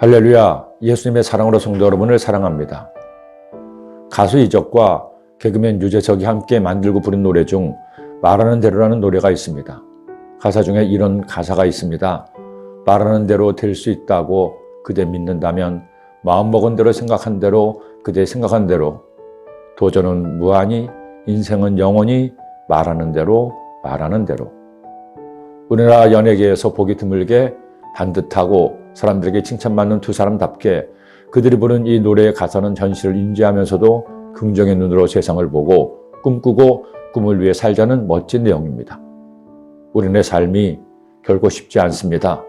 할렐루야, 예수님의 사랑으로 성도 여러분을 사랑합니다. 가수 이적과 개그맨 유재석이 함께 만들고 부른 노래 중 말하는 대로라는 노래가 있습니다. 가사 중에 이런 가사가 있습니다. 말하는 대로 될 수 있다고 그대 믿는다면 마음먹은 대로 생각한 대로 그대 생각한 대로 도전은 무한히 인생은 영원히 말하는 대로 말하는 대로 우리나라 연예계에서 보기 드물게 반듯하고 사람들에게 칭찬받는 두 사람답게 그들이 부른 이 노래의 가사는 현실을 인지하면서도 긍정의 눈으로 세상을 보고 꿈꾸고 꿈을 위해 살자는 멋진 내용입니다. 우리네 삶이 결코 쉽지 않습니다.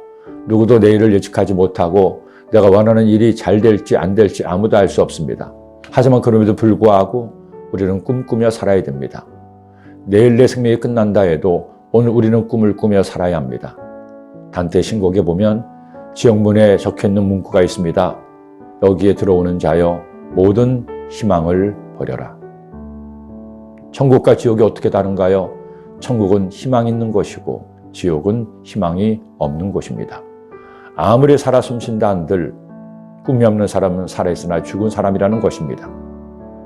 누구도 내일을 예측하지 못하고 내가 원하는 일이 잘 될지 안 될지 아무도 알 수 없습니다. 하지만 그럼에도 불구하고 우리는 꿈꾸며 살아야 됩니다. 내일 내 생명이 끝난다 해도 오늘 우리는 꿈을 꾸며 살아야 합니다. 단테 신곡에 보면 지역문에 적혀 있는 문구가 있습니다. 여기에 들어오는 자여 모든 희망을 버려라. 천국과 지옥이 어떻게 다른가요? 천국은 희망 있는 것이고 지옥은 희망이 없는 곳입니다. 아무리 살아 숨쉰다 한들 꿈이 없는 사람은 살아있으나 죽은 사람이라는 것입니다.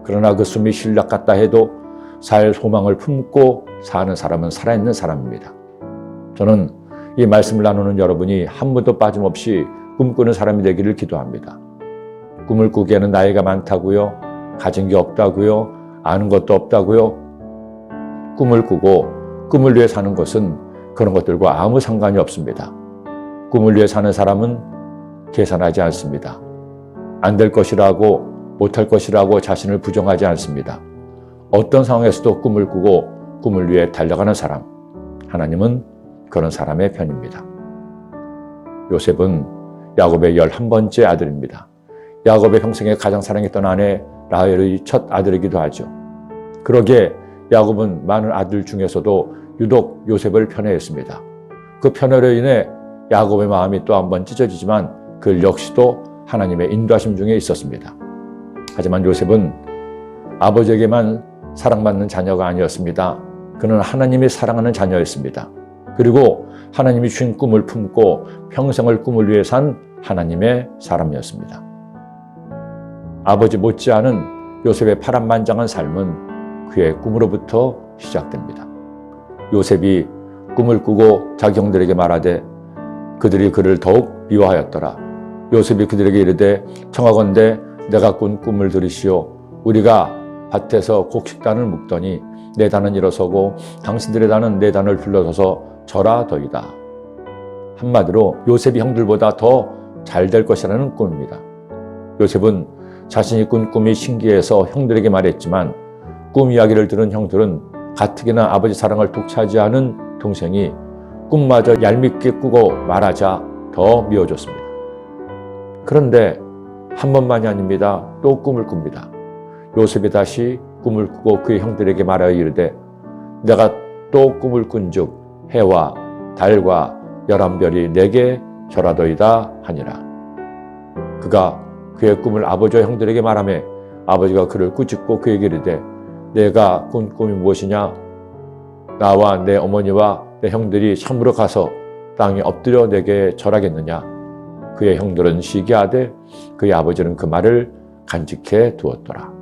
그러나 그 숨이 신락 같다 해도 살 소망을 품고 사는 사람은 살아있는 사람입니다. 저는 이 말씀을 나누는 여러분이 한 번도 빠짐없이 꿈꾸는 사람이 되기를 기도합니다. 꿈을 꾸기에는 나이가 많다고요? 가진 게 없다고요? 아는 것도 없다고요? 꿈을 꾸고 꿈을 위해 사는 것은 그런 것들과 아무 상관이 없습니다. 꿈을 위해 사는 사람은 계산하지 않습니다. 안 될 것이라고 못할 것이라고 자신을 부정하지 않습니다. 어떤 상황에서도 꿈을 꾸고 꿈을 위해 달려가는 사람, 하나님은 그런 사람의 편입니다. 요셉은 야곱의 열한 번째 아들입니다. 야곱의 평생에 가장 사랑했던 아내 라헬의 첫 아들이기도 하죠. 그러기에 야곱은 많은 아들 중에서도 유독 요셉을 편애했습니다. 그 편애로 인해 야곱의 마음이 또 한 번 찢어지지만 그 역시도 하나님의 인도하심 중에 있었습니다. 하지만 요셉은 아버지에게만 사랑받는 자녀가 아니었습니다. 그는 하나님이 사랑하는 자녀였습니다. 그리고 하나님이 주신 꿈을 품고 평생을 꿈을 위해 산 하나님의 사람이었습니다. 아버지 못지않은 요셉의 파란만장한 삶은 그의 꿈으로부터 시작됩니다. 요셉이 꿈을 꾸고 자기 형들에게 말하되 그들이 그를 더욱 미워하였더라. 요셉이 그들에게 이르되 청하건대 내가 꾼 꿈을 들으시오. 우리가 밭에서 곡식단을 묶더니 내 단은 일어서고 당신들의 단은 내 단을 불러서서 절하더이다. 한마디로 요셉이 형들보다 더 잘 될 것이라는 꿈입니다. 요셉은 자신이 꾼 꿈이 신기해서 형들에게 말했지만 꿈 이야기를 들은 형들은 가뜩이나 아버지 사랑을 독차지하는 동생이 꿈마저 얄밉게 꾸고 말하자 더 미워졌습니다. 그런데 한 번만이 아닙니다. 또 꿈을 꿉니다. 요셉이 다시 꿈을 꾸고 그의 형들에게 말하여 이르되 내가 또 꿈을 꾼즉 해와 달과 열한 별이 내게 절하더이다 하니라. 그가 그의 꿈을 아버지와 형들에게 말하며 아버지가 그를 꾸짖고 그에게 이르되 내가 꾼 꿈이 무엇이냐? 나와 내 어머니와 내 형들이 참으로 가서 땅에 엎드려 내게 절하겠느냐? 그의 형들은 시기하되 그의 아버지는 그 말을 간직해 두었더라.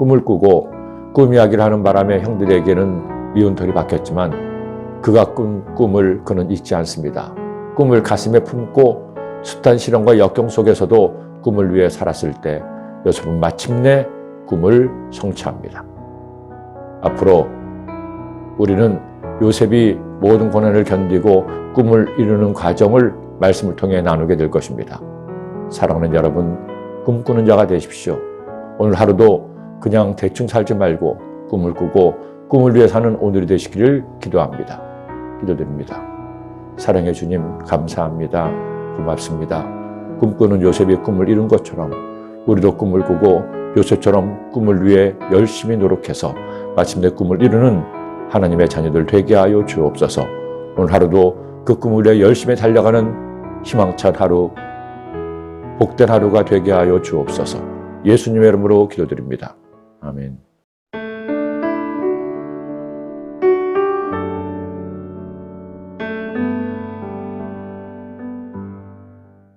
꿈을 꾸고 꿈 이야기를 하는 바람에 형들에게는 미운 털이 박혔지만 그가 꾼 꿈을 그는 잊지 않습니다. 꿈을 가슴에 품고 숱한 시련과 역경 속에서도 꿈을 위해 살았을 때 요셉은 마침내 꿈을 성취합니다. 앞으로 우리는 요셉이 모든 고난을 견디고 꿈을 이루는 과정을 말씀을 통해 나누게 될 것입니다. 사랑하는 여러분, 꿈꾸는 자가 되십시오. 오늘 하루도 그냥 대충 살지 말고 꿈을 꾸고 꿈을 위해 사는 오늘이 되시기를 기도합니다. 기도드립니다. 사랑해 주님, 감사합니다. 고맙습니다. 꿈꾸는 요셉이 꿈을 이룬 것처럼 우리도 꿈을 꾸고 요셉처럼 꿈을 위해 열심히 노력해서 마침내 꿈을 이루는 하나님의 자녀들 되게 하여 주옵소서. 오늘 하루도 그 꿈을 위해 열심히 달려가는 희망찬 하루, 복된 하루가 되게 하여 주옵소서. 예수님의 이름으로 기도드립니다. 아멘.